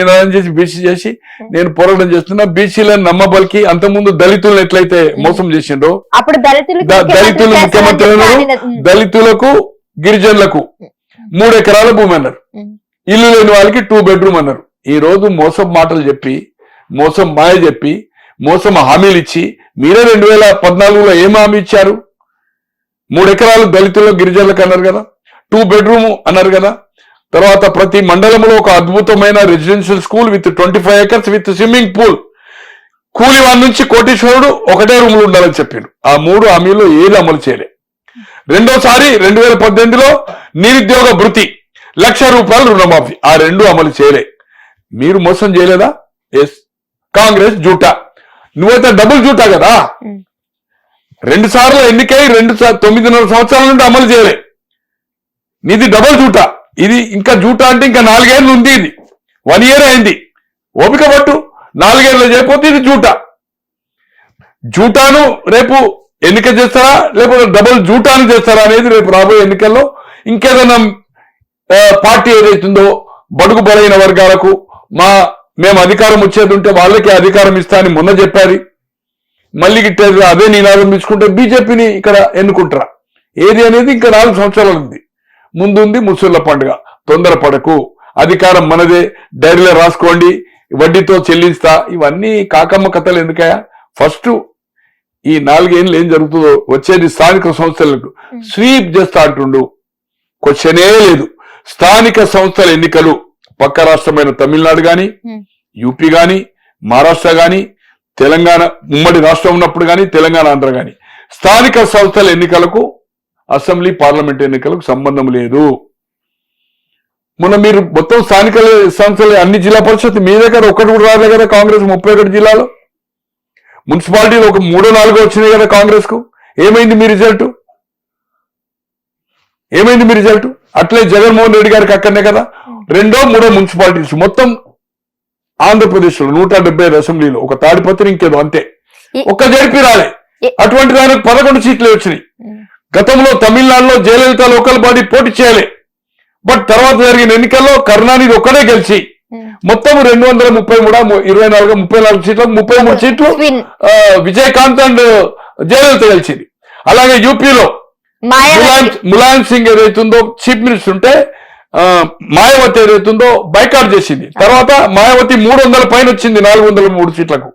నినాదం చేసి బీసీ చేసి నేను పోరాటం చేస్తున్నా. బీసీలను నమ్మబలికి అంతకుముందు దళితులను ఎట్లయితే మోసం చేసిండో అప్పుడు దళితులు ముఖ్యమంత్రి దళితులకు గిరిజనులకు మూడు ఎకరాల భూమి అన్నారు. ఇల్లు లేని వాళ్ళకి టూ బెడ్రూమ్ అన్నారు. ఈ రోజు మోసం మాటలు చెప్పి మోసం మాయ చెప్పి మోసం హామీలు ఇచ్చి మీరే రెండు వేల పద్నాలుగులో ఏం హామీ ఇచ్చారు? మూడు ఎకరాలు దళితులకు గిరిజనులకు అన్నారు కదా. టూ బెడ్రూమ్ అన్నారు కదా. తర్వాత ప్రతి మండలంలో ఒక అద్భుతమైన residential school with twenty five acres with swimming pool కూలి వాడి నుంచి కోటీశ్వరుడు ఒకటే రూములు ఉండాలని చెప్పిండు. ఆ మూడు హామీలు ఏది అమలు చేయలే. రెండోసారి రెండు వేల పద్దెనిమిదిలో నిరుద్యోగ భృతి లక్ష రూపాయలు రుణమాఫీ ఆ రెండు అమలు చేయలే. మీరు మోసం చేయలేదా? ఎస్ కాంగ్రెస్ జూటా. నువ్వైతే డబుల్ జూటా కదా. రెండు సార్లు ఎన్నికై రెండు తొమ్మిదిన్నర సంవత్సరాల నుండి అమలు చేయలే. నీది డబుల్ జూటా. ఇది ఇంకా జూటా అంటే ఇంకా నాలుగేళ్ళు ఉంది ఇది. వన్ ఇయర్ అయింది. ఓపిక పట్టు. నాలుగేళ్ళు చేయకపోతే ఇది జూటా. జూటాను రేపు ఎన్నిక చేస్తారా? లేకపోతే డబుల్ జూటాను చేస్తారా అనేది రేపు రాబోయే ఎన్నికల్లో ఇంకేదైనా పార్టీ ఏదైతుందో బడుగు బలైన వర్గాలకు మా మేము అధికారం వచ్చేది ఉంటే వాళ్ళకి అధికారం ఇస్తా అని మొన్న చెప్పారు మళ్ళీ గిట్టేది అదే నినాదం తీసుకుంటే బీజేపీని ఇక్కడ ఎన్నుకుంటారా? ఏది అనేది ఇంకా నాలుగు సంవత్సరాలు ఉంది. ముందుంది ముసళ్ళ పండుగ. తొందరపడకు అధికారం మనదే. డైరీలో రాసుకోండి. వడ్డీతో చెల్లిస్తా. ఇవన్నీ కాకమ్మ కథలు ఎందుకయా ఫస్ట్ ఈ నాలుగేళ్ళు ఏం జరుగుతుందో వచ్చేది స్థానిక సంస్థలకు. స్వీప్ చేస్తా అంటుండు. క్వశ్చనే లేదు. స్థానిక సంస్థల ఎన్నికలు. పక్క రాష్ట్రమైన తమిళనాడు గాని Hmm. యూపీ గాని మహారాష్ట్ర గాని తెలంగాణ ఉమ్మడి రాష్ట్రం ఉన్నప్పుడు గాని తెలంగాణ ఆంధ్ర గాని. స్థానిక సంస్థల ఎన్నికలకు అసెంబ్లీ పార్లమెంట్ ఎన్నికలకు సంబంధం లేదు. మొన్న మీరు మొత్తం స్థానిక సంస్థల అన్ని జిల్లా పరిషత్ మీ దగ్గర ఒకటి కూడా రాలే కదా కాంగ్రెస్ ముప్పై ఒకటి జిల్లాలో? మున్సిపాలిటీలు ఒక మూడో నాలుగో వచ్చినాయి కదా కాంగ్రెస్కు ఏమైంది మీ రిజల్ట్? ఏమైంది మీ రిజల్ట్? అట్లే జగన్మోహన్ రెడ్డి గారికి అక్కడనే కదా? రెండో మూడో మున్సిపాలిటీస్ మొత్తం ఆంధ్రప్రదేశ్లో నూట డెబ్బై ఐదు అసెంబ్లీలో. ఒక తాడిపత్రి ఇంకేదో అంతే. ఒక్క జడ్పీ రాలే. అటువంటి దానికి పదకొండు సీట్లు వచ్చినాయి. గతంలో తమిళనాడులో జయలలిత లోకల్ బాడీ పోటీ చేయలే. బట్ తర్వాత జరిగిన ఎన్నికల్లో కరుణానిధి ఒక్కడే గెలిచి. మొత్తం రెండు వందల ముప్పై మూడు ఇరవై నాలుగు ముప్పై నాలుగు సీట్లకు ముప్పై మూడు సీట్లు విజయకాంత్ అండ్ జయలలిత గెలిచింది. అలాగే యూపీలో ములాయం సింగ్ ఏదైతుందో చీఫ్ మినిస్టర్ ఉంటే మాయావతి ఏదైతుందో బైకాట్ చేసింది. తర్వాత మాయావతి మూడు వందల పైన వచ్చింది నాలుగు వందల మూడు సీట్లకు.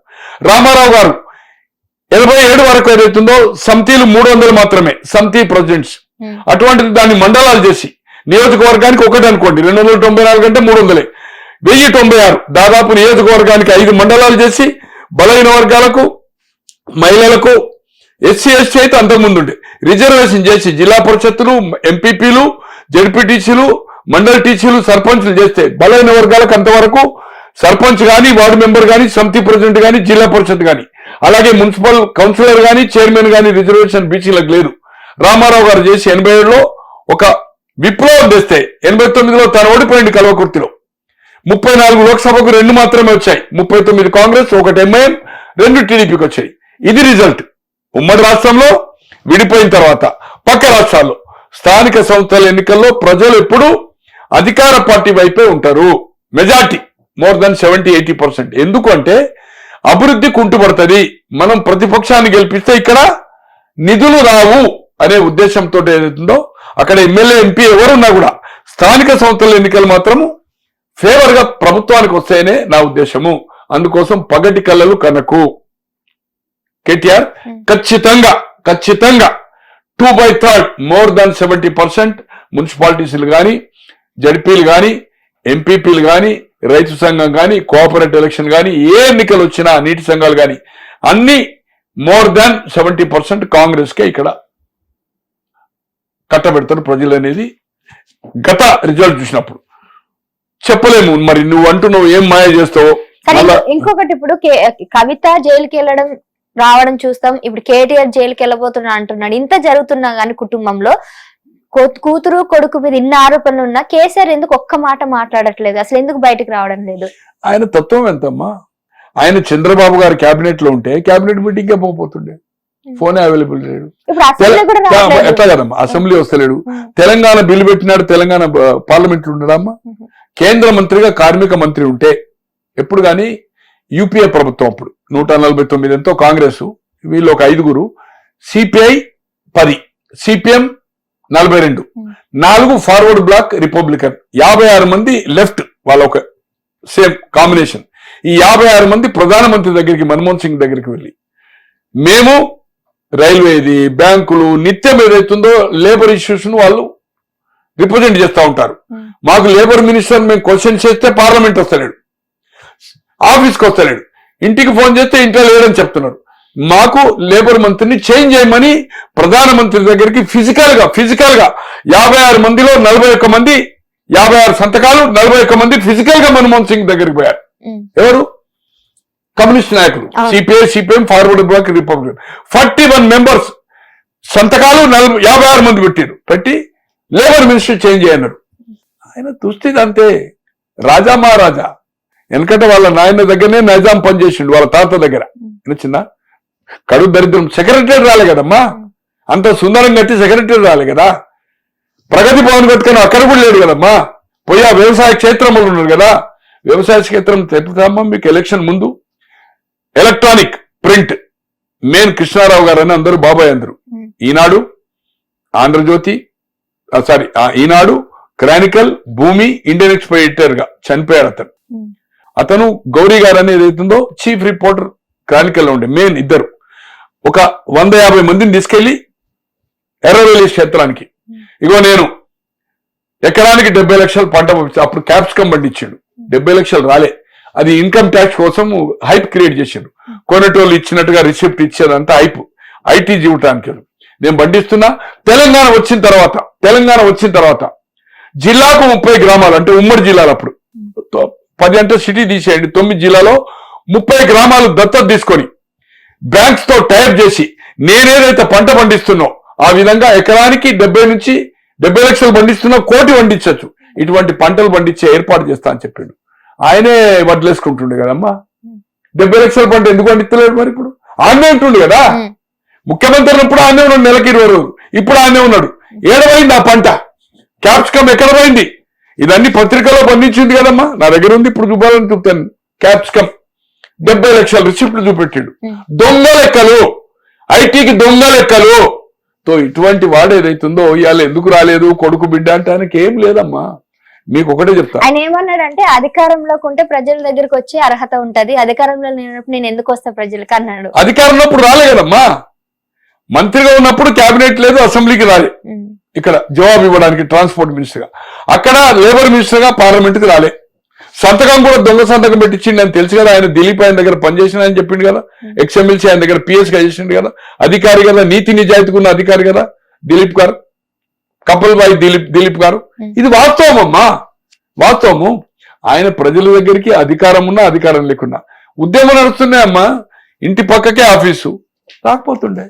రామారావు గారు ఎనభై ఏడు వరకు ఏదైతుందో సమితిలు మూడు వందలు మాత్రమే సమితి ప్రెసిడెంట్స్ ఉమ్. అటువంటిది దాన్ని మండలాలు చేసి నియోజకవర్గానికి ఒకటి అనుకోండి రెండు వందల తొంభై నాలుగు అంటే మూడు వందలే. వెయ్యి తొంభై ఆరు దాదాపు నియోజకవర్గానికి ఐదు మండలాలు చేసి బలహీన వర్గాలకు మహిళలకు ఎస్సీ ఎస్టీ అయితే అంతకుముందు ఉండే రిజర్వేషన్ చేసి జిల్లా పరిషత్తులు ఎంపీపీలు జడ్పీటీసీలు మండల టీసీలు సర్పంచ్లు చేస్తే బలైన వర్గాలకు అంతవరకు సర్పంచ్ గాని వార్డు మెంబర్ గాని సమితి ప్రెసిడెంట్ గాని జిల్లా పరిషత్ గాని. అలాగే మున్సిపల్ కౌన్సిలర్ గాని చైర్మన్ గాని రిజర్వేషన్ బీసీలకు లేదు. రామారావు గారు చేసి ఎనభై ఏడులో ఒక విప్లవం తెస్తే ఎనభై తొమ్మిదిలో తాను ఓడిపోయింది కల్వకుర్తిలో. ముప్పై నాలుగు లోక్సభకు రెండు మాత్రమే వచ్చాయి. ముప్పై తొమ్మిది కాంగ్రెస్ ఒకటి ఎంఐఎం రెండు టీడీపీకి వచ్చాయి. ఇది రిజల్ట్. ఉమ్మడి రాష్ట్రంలో విడిపోయిన తర్వాత పక్క రాష్ట్రాల్లో స్థానిక సంస్థల ఎన్నికల్లో ప్రజలు ఎప్పుడు అధికార పార్టీ వైపే ఉంటారు. Majority more than seventy eighty percent. ఎందుకంటే అభివృద్ధి కుంటుపడుతుంది. మనం ప్రతిపక్షాన్ని గెలిపిస్తే ఇక్కడ నిధులు రావు అనే ఉద్దేశంతో ఏదైతుందో అక్కడ ఎమ్మెల్యే ఎంపీ ఎవరున్నా కూడా స్థానిక సంస్థల ఎన్నికలు మాత్రము ఫేవర్గా ప్రభుత్వానికి వస్తాయనే నా ఉద్దేశము. అందుకోసం పగటి కళ్ళలు కనకు. కేటీఆర్ ఖచ్చితంగా ఖచ్చితంగా two by third more than seventy percent మున్సిపాలిటీస్లు కానీ జడ్పీలు కానీ ఎంపీపీలు కానీ రైతు సంఘం కానీ కోఆపరేటివ్ ఎలక్షన్ కానీ ఏ ఎన్నికలు వచ్చినా నీటి సంఘాలు కానీ అన్ని more than seventy percent Congress కే ఇక్కడ కట్టబెడతారు ప్రజలు అనేది గత రిజల్ట్ చూసినప్పుడు. చెప్పలేము మరి నువ్వు అంటున్నావు ఏం మాయ చేస్తావో? కానీ ఇంకొకటి ఇప్పుడు కవిత జైలుకి వెళ్ళడం రావడం చూస్తాం. ఇప్పుడు కేటీఆర్ జైలుకి వెళ్ళబోతున్నా అంటున్నాడు. ఇంత జరుగుతున్నా గానీ కుటుంబంలో కూతురు కొడుకు మీద ఇన్ని ఆరోపణలు ఉన్నా కేసీఆర్ ఎందుకు ఒక్క మాట మాట్లాడట్లేదు? అసలు ఎందుకు బయటకు రావడం లేదు? ఆయన తత్వం ఎంతమ్మా? ఆయన చంద్రబాబు గారి కేబినెట్లో ఉంటే కేబినెట్ మీటింగ్ పోతుండే ఫోన్ అవైలబుల్ లేడు. ఎట్లా కదమ్మా? అసెంబ్లీ వస్తలేడు. తెలంగాణ బిల్లు పెట్టినాడు తెలంగాణ పార్లమెంట్ ఉండడమ్మా ఉమ్. కేంద్ర మంత్రిగా కార్మిక మంత్రి ఉంటే ఎప్పుడు కానీ యూపీఏ ప్రభుత్వం అప్పుడు నూట నలభై తొమ్మిది ఎంతో కాంగ్రెస్ వీళ్ళు ఒక ఐదుగురు సిపిఐ పది సిపిఎం నలభై రెండు. Hmm. నాలుగు ఫార్వర్డ్ బ్లాక్ రిపబ్లికన్ యాభై ఆరు మంది లెఫ్ట్ వాళ్ళ ఒక సేమ్ కాంబినేషన్ ఈ యాభై ఆరు మంది ప్రధానమంత్రి దగ్గరికి మన్మోహన్ సింగ్ దగ్గరికి వెళ్ళి మేము రైల్వేది బ్యాంకులు నిత్యం ఏదైతుందో లేబర్ ఇష్యూస్ వాళ్ళు రిప్రజెంట్ చేస్తూ ఉంటారు. Hmm. మాకు లేబర్ మినిస్టర్ మేము క్వశ్చన్ చేస్తే పార్లమెంట్ వస్తలేడు. ఆఫీస్కి వస్తలేడు. ఇంటికి ఫోన్ చేస్తే ఇంట్లో లేడని చెప్తున్నారు. మాకు లేబర్ మంత్రిని చేంజ్ చేయమని ప్రధానమంత్రి దగ్గరికి ఫిజికల్గా ఫిజికల్గా యాభై ఆరు మందిలో నలభై ఒక్క మంది యాభై ఆరు సంతకాలు నలభై ఒక్క మంది ఫిజికల్గా మన్మోహన్ సింగ్ దగ్గరికి పోయారు. ఎవరు? కమ్యూనిస్ట్ నాయకులు. CPI CPM forward bloc republican. Forty one members సంతకాలు నలభై యాభై ఆరు మంది పెట్టారు. పెట్టి లేబర్ మినిస్టర్ చేంజ్ చేయన్నారు. ఆయన దుస్థితి అంతే రాజా మహారాజా. ఎందుకంటే వాళ్ళ నాయన దగ్గరనే నైజాం పనిచేసిండు వాళ్ళ తాత దగ్గర. చిన్న కడు దరిద్రం సెక్రటరీ రాలే కదమ్మా? అంత సుందరం కట్టి సెక్రటరీ రాలే కదా? ప్రగతి భవన్ కట్టుకొని అక్కడ కూడా లేడు కదమ్మా? పోయి ఆ వ్యవసాయ క్షేత్రంలో ఉన్నారు కదా? వ్యవసాయ క్షేత్రం చెప్తామా మీకు ఎలక్షన్ ముందు? ఎలక్ట్రానిక్ ప్రింట్ మెయిన్ కృష్ణారావు గారు అని అందరూ బాబాయ్ అందరూ. ఈనాడు ఆంధ్రజ్యోతి సారీ ఈనాడు క్రానికల్ భూమి ఇండియన్ ఎక్స్పెడిటర్గా చనిపోయాడు అతను. అతను గౌరీ గారు అనేది ఏదైతుందో చీఫ్ రిపోర్టర్ క్రానికల్లో ఉండే మెయిన్ ఇద్దరు. ఒక వంద యాభై మందిని తీసుకెళ్ళి ఎర్రవేలి క్షేత్రానికి. ఇగో నేను ఎకరానికి డెబ్బై లక్షలు పంట అప్పుడు క్యాప్సికమ్ పండించాడు. డెబ్బై లక్షలు రాలే. అది ఇన్కమ్ ట్యాక్స్ కోసం హైప్ క్రియేట్ చేశాడు. కొనేటోళ్ళు ఇచ్చినట్టుగా రిసిప్ట్ ఇచ్చేదంతా హైప్. ఐటీ జీవటానికి నేను పండిస్తున్నా. తెలంగాణ వచ్చిన తర్వాత తెలంగాణ వచ్చిన తర్వాత జిల్లాకు ముప్పై గ్రామాలు అంటే ఉమ్మడి జిల్లాలు అప్పుడు. పది అంటే సిటీ తీసేయండి. తొమ్మిది జిల్లాలో ముప్పై గ్రామాలు దత్తత తీసుకొని బ్యాంక్స్తో టైప్ చేసి నేనేదైతే పంట పండిస్తున్నో ఆ విధంగా ఎకరానికి డెబ్బై నుంచి డెబ్బై లక్షలు పండిస్తున్నా కోటి పండించవచ్చు ఇటువంటి పంటలు పండించే ఏర్పాటు చేస్తా అని చెప్పిండు. ఆయనే వడ్లేసుకుంటుండే కదమ్మా. డెబ్బై లక్షల పంట ఎందుకు పండిస్తలేడు మరి ఇప్పుడు? ఆనే ఉంటుండు కదా. ముఖ్యమంత్రి ఉన్నప్పుడు ఆనే ఉన్నాడు నెలకి ఇరవై రోజులు. ఇప్పుడు ఆనే ఉన్నాడు. ఏడవైంది ఆ పంట? క్యాప్సికం ఎక్కడ పోయింది? ఇదన్నీ పత్రికలో పండించింది కదమ్మా. నా దగ్గర ఉంది ఇప్పుడు చూపాలని చూపుతాను. క్యాప్సికం డెబ్బై లక్షల రిసిప్ట్లు చూపెట్టాడు. దొంగ లెక్కలు. ఐటీకి దొంగ లెక్కలు. తో ఇటువంటి వాడు ఏదైతుందో ఇవాళ ఎందుకు రాలేదు? కొడుకు బిడ్డ అంటే ఆయనకి ఏం లేదమ్మా. మీకు ఒకటే చెప్తా. ఆయన ఏమన్నాడంటే అధికారంలోకి ఉంటే ప్రజల దగ్గరికి వచ్చే అర్హత ఉంటది. అధికారంలో లేనప్పుడు నేను ఎందుకు వస్తా ప్రజలకు అన్నాడు. అధికారంలో ఇప్పుడు రాలే కదమ్మా. మంత్రిగా ఉన్నప్పుడు కేబినెట్ లేదు అసెంబ్లీకి రాలే. ఇక్కడ జవాబు ఇవ్వడానికి ట్రాన్స్పోర్ట్ మినిస్టర్గా అక్కడ లేబర్ మినిస్టర్గా పార్లమెంట్కి రాలే. సంతకం కూడా దొంగ సంతకం పెట్టించిండు. అని తెలుసు కదా ఆయన దిలీప్ ఆయన దగ్గర పనిచేసిన అని చెప్పిండు కదా. ఎక్స్ఎమ్మెల్సీ ఆయన దగ్గర పిఎస్గా చేసిండు కదా. అధికారి కదా నీతి నిజాయితీగా ఉన్న అధికారి కదా దిలీప్ గారు. కపల్ బాయ్ దిలీప్ దిలీప్ గారు. ఇది వాస్తవం అమ్మా. వాస్తవము. ఆయన ప్రజల దగ్గరికి అధికారం ఉన్నా అధికారం లేకున్నా. ఉద్యమం నడుస్తున్నాయమ్మా. ఇంటి పక్కకే ఆఫీసు. రాకపోతుండే.